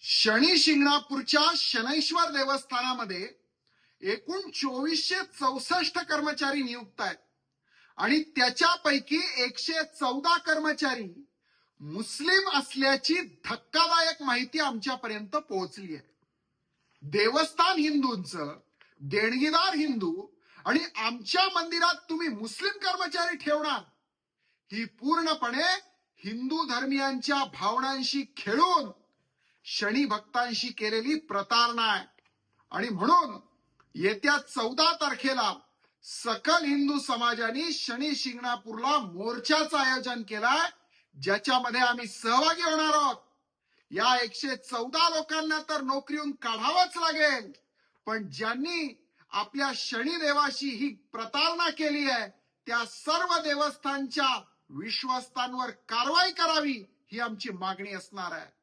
शनी शिंगणापूरच्या शनैश्वर देवस्थानामध्ये एकूण चोवीसशे चौसष्ट कर्मचारी नियुक्त आहेत. आणि त्याच्यापैकी एकशे चौदा कर्मचारी मुस्लिम असल्याची धक्कादायक माहिती आमच्यापर्यंत पोहोचली आहे. देवस्थान हिंदूंचं देणगीदार हिंदू आणि आमच्या मंदिरात तुम्ही मुस्लिम कर्मचारी ठेवणार ही पूर्णपणे हिंदू धर्मियांच्या भावनांशी खेळून शनी भक्तांशी केलेली प्रतारणा आहे. आणि म्हणून येत्या चौदा तारखेला सकल हिंदू समाजाने शनी शिंगणापूरला मोर्चाचं आयोजन केलंय ज्याच्यामध्ये आम्ही सहभागी होणार आहोत. या एकशे चौदा लोकांना तर नोकरीहून काढावंच लागेल. पण ज्यांनी आपल्या शनिदेवाशी ही प्रतारणा केली आहे त्या सर्व देवस्थानच्या विश्वस्तांवर कारवाई करावी ही आमची मागणी असणार आहे.